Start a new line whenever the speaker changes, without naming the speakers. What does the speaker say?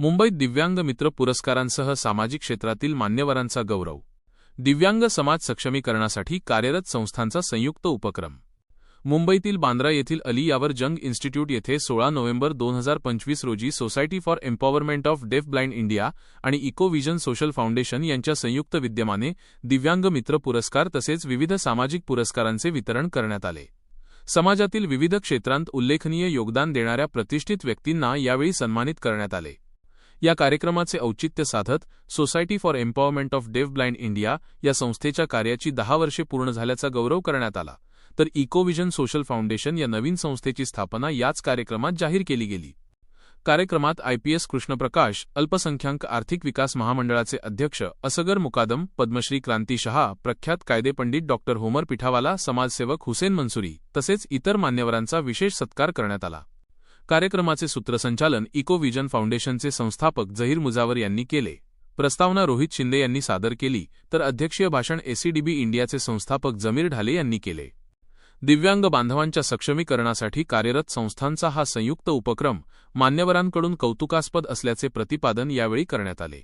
मुंबईत दिव्यांग मित्र पुरस्कारांसह सामाजिक क्षेत्रातील मान्यवरांचा गौरव. दिव्यांग समाज सक्षमीकरणासाठी कार्यरत संस्थांचा संयुक्त उपक्रम. मुंबईतील बांद्रा येथील अली यावर जंग इन्स्टिट्यूट येथे सोळा नोव्हेंबर दोन हजार पंचवीस रोजी society for empowerment of deaf blind India आणि इकोव्हिजन सोशल फाउंडेशन यांच्या संयुक्त विद्यमाने दिव्यांग मित्र पुरस्कार तसेच विविध सामाजिक पुरस्कारांचे वितरण करण्यात आले. समाजातील विविध क्षेत्रांत उल्लेखनीय योगदान देणाऱ्या प्रतिष्ठित व्यक्तींना यावेळी सन्मानित करण्यात आले. या कार्यक्रमाचे औचित्य साधत society for empowerment of deaf blind India या संस्थेच्या कार्याची दहा वर्षे पूर्ण झाल्याचा गौरव करण्यात आला. तर इकोविजन सोशल फाउंडेशन या नवीन संस्थेची स्थापना याच कार्यक्रमात जाहीर केली गेली. कार्यक्रमात आयपीएस कृष्णप्रकाश अल्पसंख्याक आर्थिक विकास महामंडळाचे अध्यक्ष असगर मुकादम पद्मश्री क्रांती शहा प्रख्यात कायदेपंडित डॉक्टर होमर पिठावाला समाजसेवक हुसेन मंसुरी तसेच इतर मान्यवरांचा विशेष सत्कार करण्यात आला. कार्यक्रमाचे सूत्रसंचालन इकोव्हिजन फाउंडेशनचे संस्थापक जहीर मुजावर यांनी केले. प्रस्तावना रोहित शिंदे यांनी सादर केली तर अध्यक्षीय भाषण एसीडीबी इंडियाचे संस्थापक जमीर ढाले यांनी केले. दिव्यांग बांधवांच्या सक्षमीकरणासाठी कार्यरत संस्थांचा हा संयुक्त उपक्रम मान्यवरांकडून कौतुकास्पद असल्याचे प्रतिपादन यावेळी करण्यात आले.